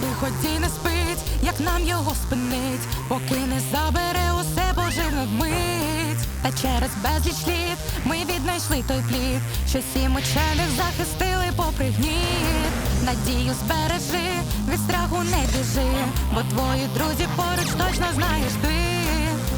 Виході не спить, як нам його спинить, поки не забере усе поживне вмить. Та через безліч літ ми віднайшли той плід, що сім учених захистили попри гніт. Надію збережи, від страху не біжи, бо твої друзі поруч точно знаєш ти.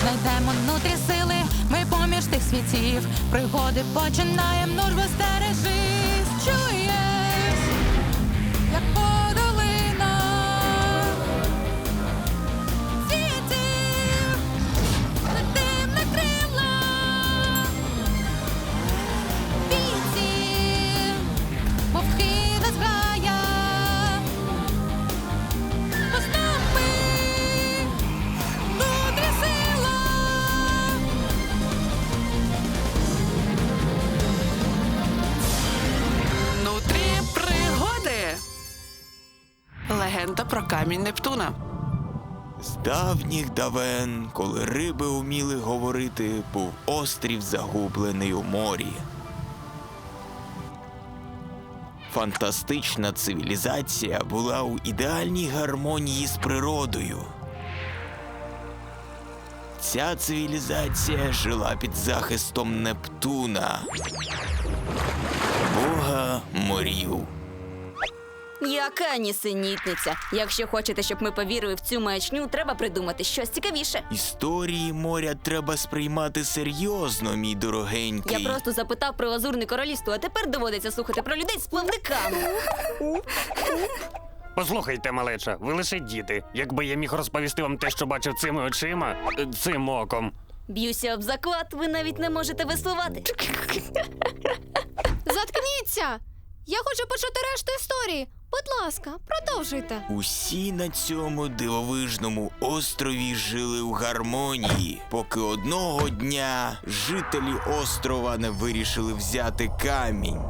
Знайдемо внутрі сили, ми поміж тих світів. Пригоди починаєм, нужбо стережись, чуєш, як камінь Нептуна. З давніх давен, коли риби уміли говорити, був острів загублений у морі. Фантастична цивілізація була у ідеальній гармонії з природою. Ця цивілізація жила під захистом Нептуна, бога морів. Яка нісенітниця. Якщо хочете, щоб ми повірили в цю маячню, треба придумати щось цікавіше. Історії моря треба сприймати серйозно, мій дорогенький. Я просто запитав про лазурне королівство, а тепер доводиться слухати про людей з плавниками. Послухайте, малеча, ви лише діти. Якби я міг розповісти вам те, що бачив цими очима, е, цим оком. Б'юся об заклад, ви навіть не можете веслувати. Заткніться! Я хочу почути решту історії. Будь ласка, продовжуйте. Усі на цьому дивовижному острові жили у гармонії, поки одного дня жителі острова не вирішили взяти камінь.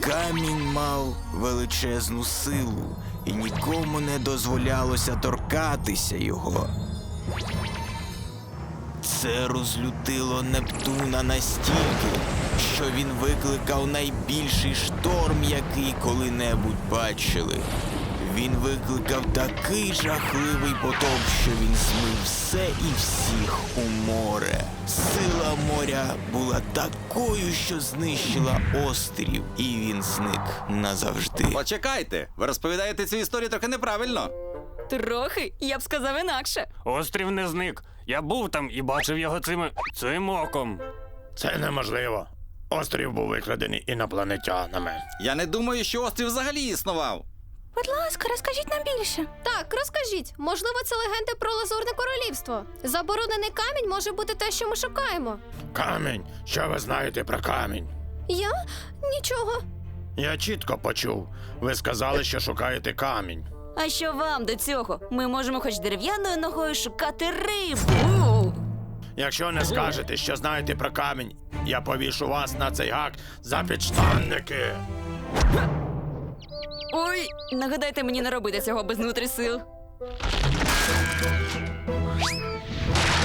Камінь мав величезну силу, і нікому не дозволялося торкатися його. Це розлютило Нептуна настільки, що він викликав найбільший шторм, який коли-небудь бачили. Він викликав такий жахливий потоп, що він змив все і всіх у море. Сила моря була такою, що знищила острів, і він зник назавжди. Почекайте, ви розповідаєте цю історію трохи неправильно. Трохи, я б сказав інакше. Острів не зник. Я був там і бачив його цим цим оком. Це неможливо. Острів був викрадений інопланетянами. Я не думаю, що острів взагалі існував. Будь ласка, розкажіть нам більше. Так, розкажіть, можливо, це легенди про лазурне королівство. Заборонений камінь може бути те, що ми шукаємо. Камінь. Що ви знаєте про камінь? Я нічого. Я чітко почув. Ви сказали, що шукаєте камінь. А що вам до цього? Ми можемо хоч дерев'яною ногою шукати рибу. Якщо не скажете, що знаєте про камінь, я повішу вас на цей гак за підштанники. Ой, нагадайте мені не робити цього без нутрі сил.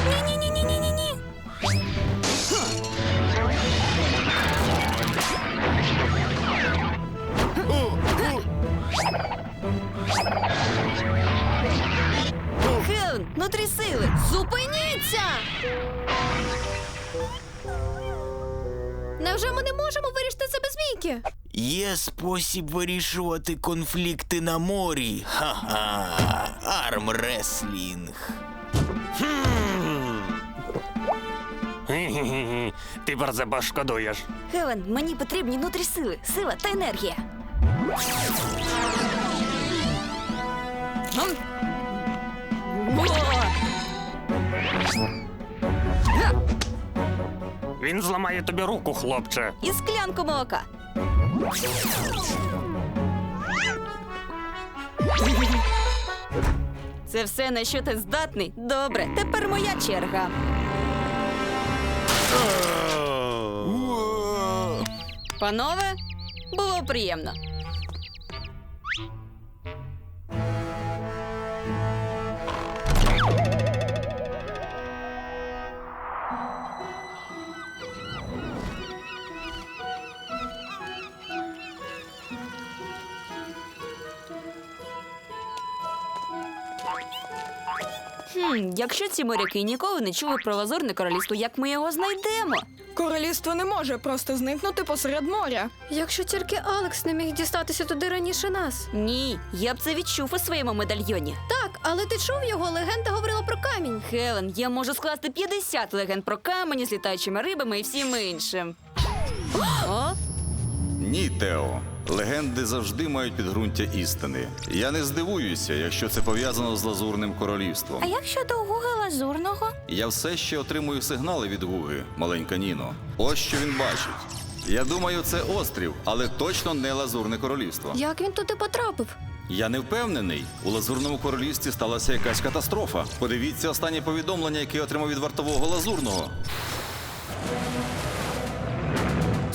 Ні-ні-ні-ні-ні-ні. Хелен, нутрі сили. Зупиніться! Невже ми не можемо вирішити це без бійки? Є спосіб вирішувати конфлікти на морі. Ха-ха. Армреслінг. Хі-хі-хі. Ти про це пошкодуєш. Хелен, мені потрібні нутрі сили, сила та енергія. Він зламає тобі руку, хлопче. І склянку молока. Це все на що ти здатний? Добре, тепер моя черга. Панове, було приємно. Якщо ці моряки ніколи не чули про лазурне королівство, як ми його знайдемо? Королівство не може просто зникнути посеред моря. Якщо тільки Алекс не міг дістатися туди раніше нас. Ні, я б це відчув у своєму медальйоні. Так, але ти чув його, легенда говорила про камінь. Хелен, я можу скласти 50 легенд про камені з літаючими рибами і всім іншим. О, Ні, Тео. Легенди завжди мають підґрунтя істини. Я не здивуюся, якщо це пов'язано з лазурним королівством. А як щодо Гуга Лазурного? Я все ще отримую сигнали від Гуги, маленька Ніно. Ось що він бачить. Я думаю, це острів, але точно не лазурне королівство. Як він туди потрапив? Я не впевнений. У лазурному королівстві сталася якась катастрофа. Подивіться останнє повідомлення, яке я отримав від вартового лазурного.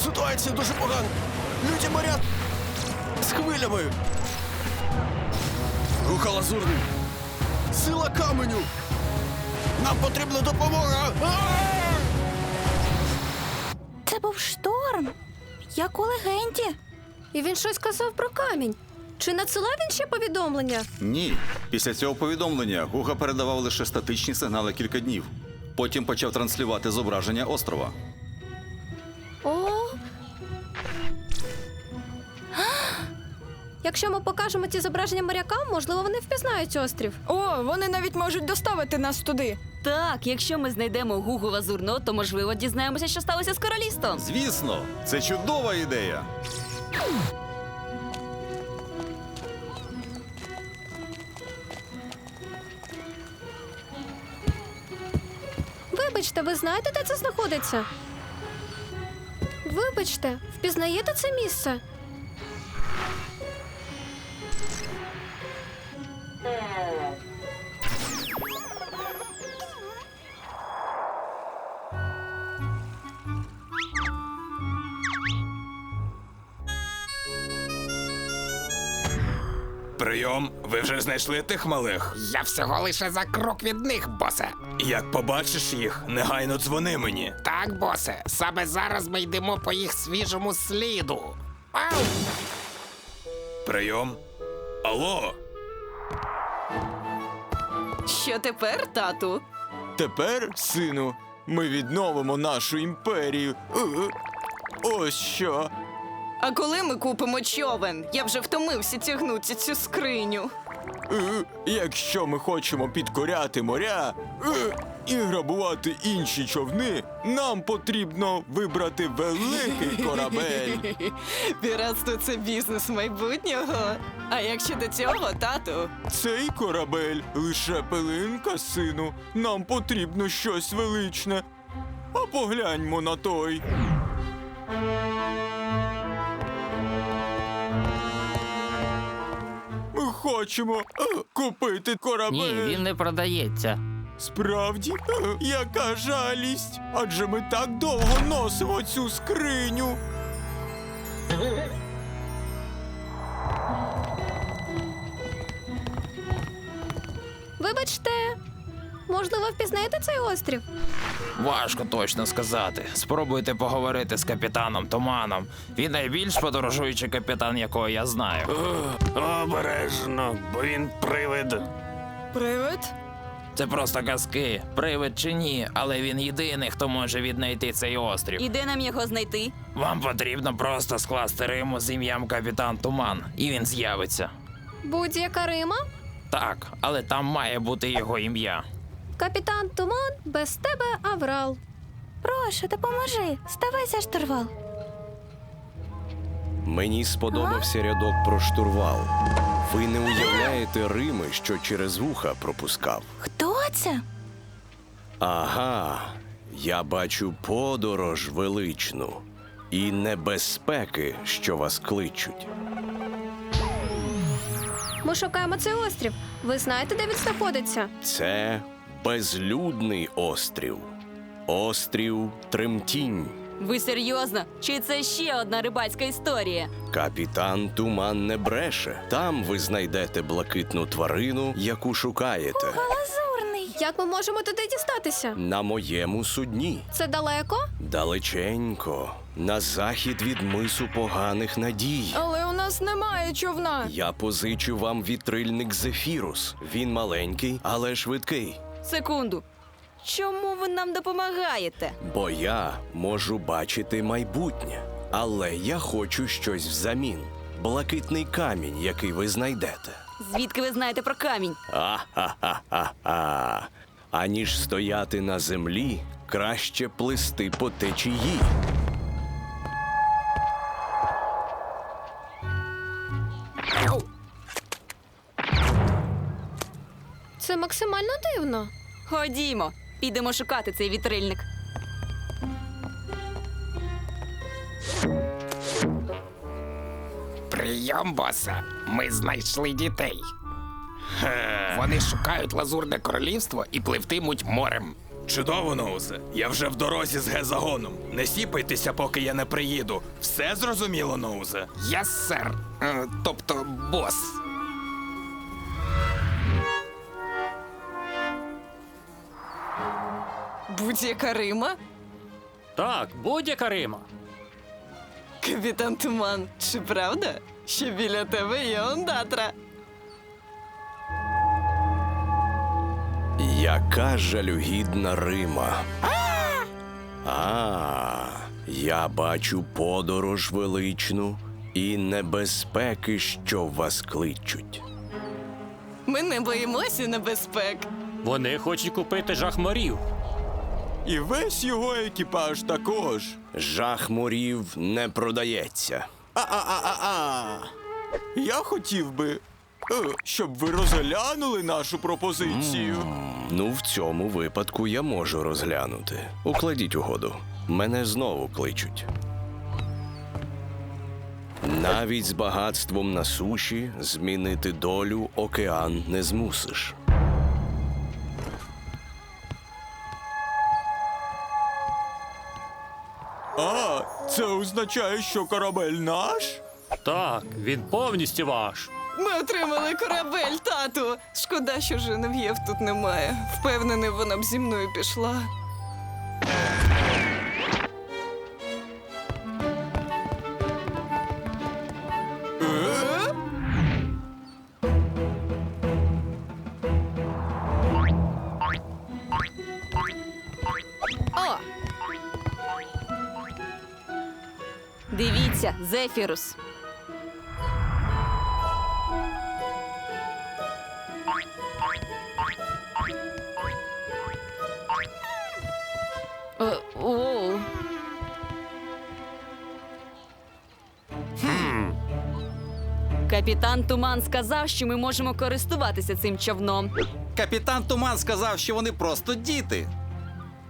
Ситуація дуже погана. Люди моря з хвилями. Руха лазурний. Сила каменю. Нам потрібна допомога. Це був шторм, як у легенді. І він щось казав про камінь. Чи надсилав він ще повідомлення? Ні. Після цього повідомлення Гуга передавав лише статичні сигнали кілька днів. Потім почав транслювати зображення острова. О. Якщо ми покажемо ці зображення морякам, можливо, вони впізнають острів. О, вони навіть можуть доставити нас туди. так, якщо ми знайдемо гугу лазурного, то можливо дізнаємося, що сталося з королівством. Звісно, це чудова ідея. Вибачте, ви знаєте, де це знаходиться? Вибачте, впізнаєте це місце? Ви вже знайшли тих малих? Я всього лише за крок від них, босе. Як побачиш їх, негайно дзвони мені. Так, босе, саме зараз ми йдемо по їх свіжому сліду. Ау! Прийом. Алло. Що тепер, тату? Тепер, сину, ми відновимо нашу імперію. Е, Ось що. А коли ми купимо човен? Я вже втомився тягнути цю скриню. Е, Якщо ми хочемо підкоряти моря е, і грабувати інші човни, нам потрібно вибрати великий корабель. Піратство це бізнес майбутнього. А як щодо цього, тату? Цей корабель лише пилинка, сину. Нам потрібно щось величне. А погляньмо на той. Хочемо е, купити корабель. Ні, він не продається. Справді, Е, яка жалість. Адже ми так довго носимо цю скриню. Вибачте, можливо, впізнаєте цей острів? Важко точно сказати. Спробуйте поговорити з капітаном Туманом. Він найбільш подорожуючий капітан, якого я знаю. Обережно, бо він привид. Привид? Це просто казки, привид чи ні, але він єдиний, хто може віднайти цей острів. І де нам його знайти? Вам потрібно просто скласти Риму з ім'ям капітан Туман, і він з'явиться. Будь-яка Рима? Так, але там має бути його ім'я. Капітан Туман, без тебе Аврал. Прошу, допоможи. Ставай за штурвал. Мені сподобався рядок про штурвал. Ви не уявляєте Рими, що через вуха пропускав. Хто це? Ага, я бачу подорож величну і небезпеки, що вас кличуть. Ми шукаємо цей острів. Ви знаєте, де він знаходиться? Це безлюдний острів. Острів Тремтінь. Ви серйозно? Чи це ще одна рибацька історія? Капітан Туман не бреше. Там ви знайдете блакитну тварину, яку шукаєте. Лазурний. Як ми можемо туди дістатися? На моєму судні. Це далеко? Далеченько, на захід від мису поганих надій. Але у нас немає човна. Я позичу вам вітрильник Зефірус. Він маленький, але швидкий. Секунду. Чому ви нам допомагаєте? Бо я можу бачити майбутнє, але я хочу щось взамін. Блакитний камінь, який ви знайдете. Звідки ви знаєте про камінь? А-ха-ха-ха-ха. Аніж стояти на землі, краще плисти по течії. Дивно. Ходімо, підемо шукати цей вітрильник. Прийом, босе. Ми знайшли дітей. Вони шукають лазурне королівство і пливтимуть морем. Чудово, Ноузе. Я вже в дорозі з гезагоном. Не сіпайтеся, поки я не приїду. Все зрозуміло, Ноузе? Єс, сер. Е, Тобто бос. Будь-яка Рима? Так, будь-яка Рима. Капітан Туман, чи правда, що біля тебе є ондатра? Яка жалюгідна Рима. А, я бачу подорож величну і небезпеки, що вас кличуть. Ми не боїмося небезпек. Вони хочуть купити жах морів. І весь його екіпаж також. Жах морів не продається. А-а-а-а-а. Я хотів би, е, щоб ви розглянули нашу пропозицію. Ну, в цьому випадку я можу розглянути. Укладіть угоду. Мене знову кличуть. Навіть з багатством на суші змінити долю океан не змусиш. А, це означає, що корабель наш? Так, він повністю ваш. Ми отримали корабель, тату. Шкода, що Женев'єв тут немає. Впевнений, вона б зі мною пішла. Дивіться, Зефірус. Е. Капітан Туман сказав, що ми можемо користуватися цим човном. Капітан Туман сказав, що вони просто діти.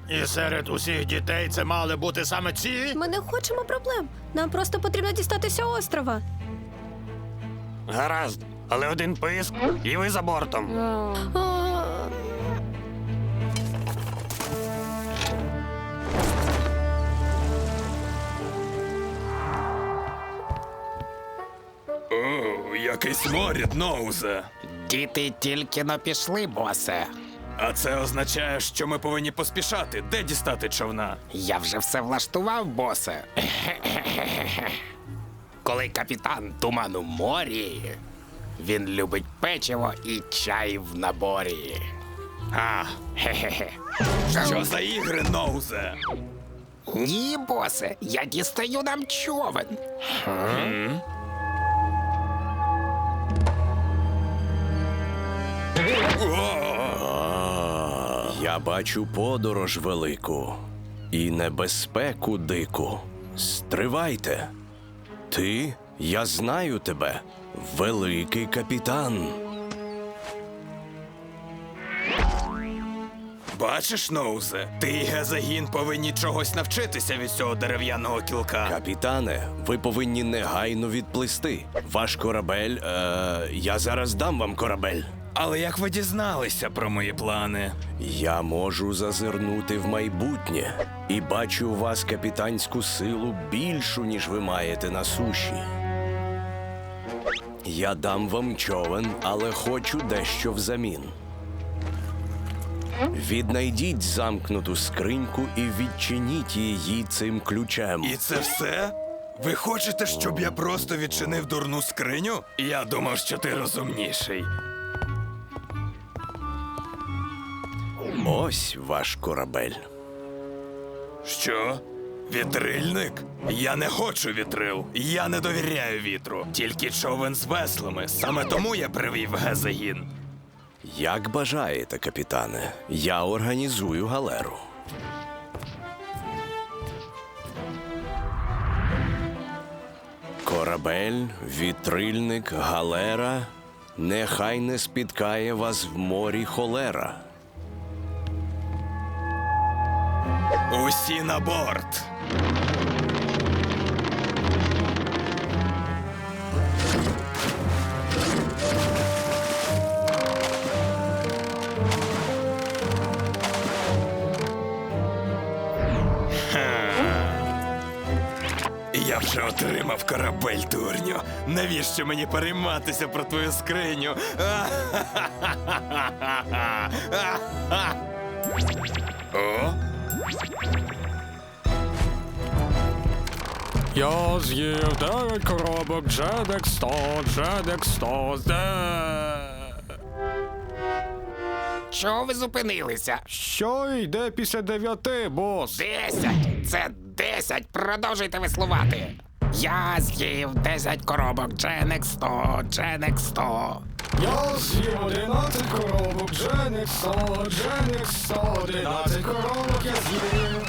І серед усіх дітей це мали бути саме ці. Ми не хочемо проблем. Нам просто потрібно дістатися острова. Гаразд. Але один писк, і ви за бортом. А, О, який сморід, Ноузе. Діти тільки но пішли, босе. А це означає, що ми повинні поспішати. Де дістати човна? Я вже все влаштував, босе. Коли капітан туман у морі, він любить печиво і чай в наборі. А, Хе-хе-хе. що за ігри, Ноузе? Ні, босе, я дістаю нам човен. А, я бачу подорож велику і небезпеку дику. Стривайте. Ти, я знаю тебе, великий капітан. Бачиш, Ноузе, ти і Гезагін повинні чогось навчитися від цього дерев'яного кілка. Капітане, ви повинні негайно відплисти. Ваш корабель. Е, я зараз дам вам корабель. Але як ви дізналися про мої плани? Я можу зазирнути в майбутнє і бачу у вас капітанську силу більшу, ніж ви маєте на суші. Я дам вам човен, але хочу дещо взамін. Віднайдіть замкнуту скриньку і відчиніть її цим ключем. І це все? Ви хочете, щоб я просто відчинив дурну скриню? Я думав, що ти розумніший. Ось ваш корабель. Що? Вітрильник? Я не хочу вітрил. Я не довіряю вітру. Тільки човен з веслами. Саме тому я привів Гезагін. Як бажаєте, капітане, я організую галеру. Корабель, вітрильник, галера. Нехай не спіткає вас в морі холера. Усі на борт. Я вже отримав корабель, дурню. Навіщо мені перейматися про твою скриню? О, Я з'їв 9 коробок Джедек 100, Джедек 100, де... Чого ви зупинилися? Що йде після дев'яти, бос? Десять! Це десять! Продовжуйте веслувати! Я з'їв 10 коробок Дженек 100, Дженек 100. Я з'їв 11 коробок Джедек 100, Джедек 100, 11 коробок я з'їв.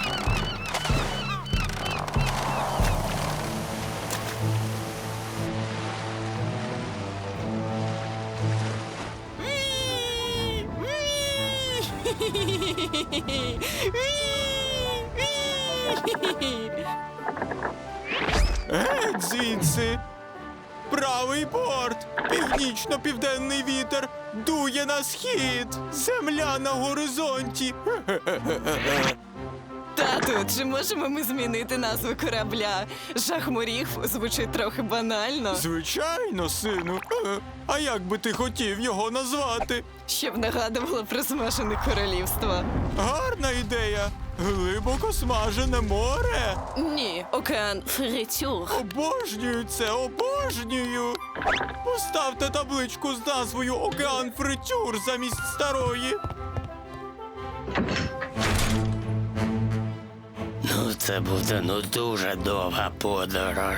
Геть звідси. Правий борт, північно-південний вітер, дує на схід, земля на горизонті. Тату, чи можемо ми змінити назву корабля? Жахморіг звучить трохи банально, Звичайно, сину. Е, А як би ти хотів його назвати? щоб нагадувало про змешане королівство. Гарна ідея. Глибоко смажене море. Ні, океан фритюр. Обожнюю це, обожнюю. Поставте табличку з назвою Океан Фритюр замість старої. Ну, це буде ну дуже довга подорож.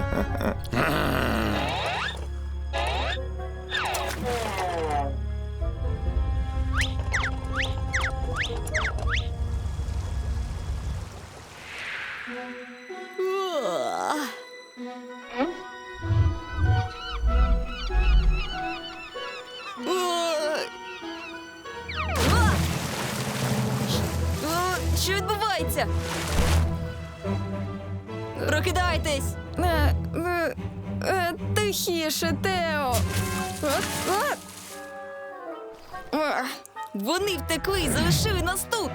Вони втекли і залишили нас тут.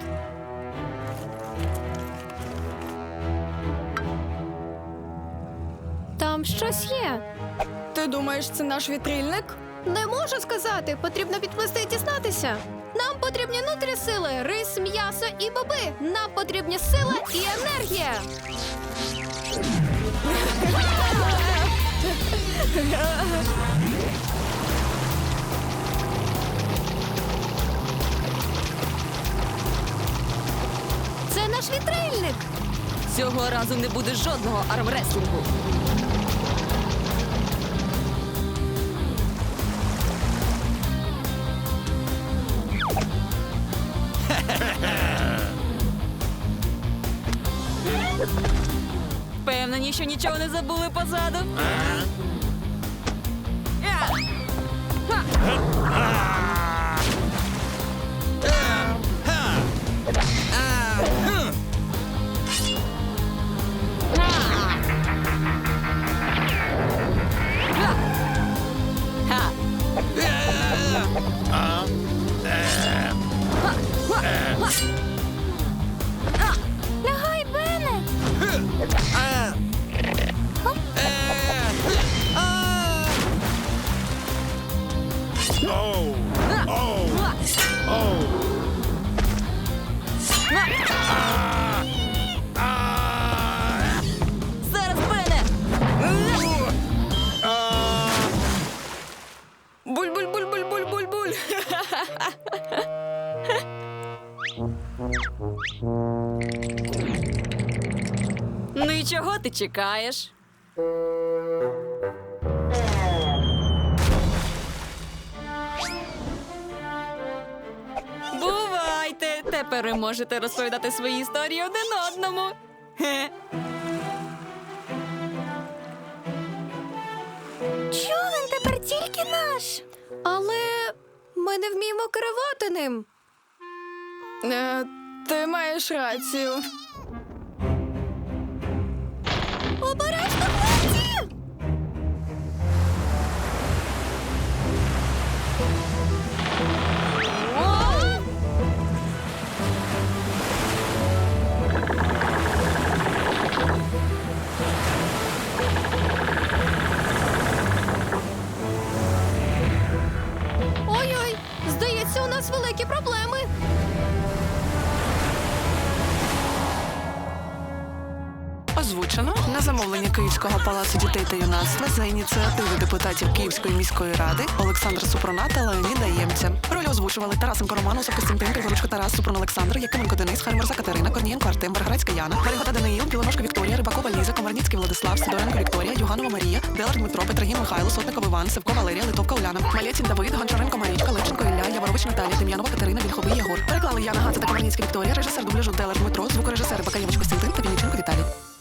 Там щось є. Ти думаєш, це наш вітрильник? Не можу сказати, потрібно підплисти і дізнатися. Нам потрібні нутрі сили, рис, м'ясо і боби. Нам потрібні сила і енергія. Наш вітрильник. Цього разу не буде жодного армреслінгу. Впевнені, що нічого не забули позаду. Я! Ха! Зараз Бене! Буль-буль-буль-буль-буль-буль-буль! Ну і чого ти чекаєш? Тепер ви можете розповідати свої історії один одному. Хе. Човен тепер тільки наш. Але ми не вміємо керувати ним. Е, ти маєш рацію. Озвучено на замовлення Київського палацу дітей та юнацтва за ініціативи депутатів Київської міської ради Олександр Супрона та Леоніда Ємця. Ролі озвучували Тарасенко Романов, Костянтин, Григоручко Тарас, Супрон Олександр, Якименко Денис, Харморза Катерина, Корнієнко Артем, Верградська Яна, Перегода Даниїл, Білоножко Вікторія, Рибакова Ліза, Комарніцький Владислав, Сидоренко Вікторія, Юганова Марія, Делар Дмитро, Петрогін Михайло, Сотников Іван, Севко Валерія, Литовка Уляна, Малєцін Давид, Гончаренко Марічка, Левченко Ілля, Яворович Наталія, Дем'янова Катерина, Вільховий Єгор. Переклали Яна Гаця та Комарніцький Вікторія, режисер дубляжу Делар Дмитро, звукорежисер Бакаєвич Костянтин та Вінниченко Віталій.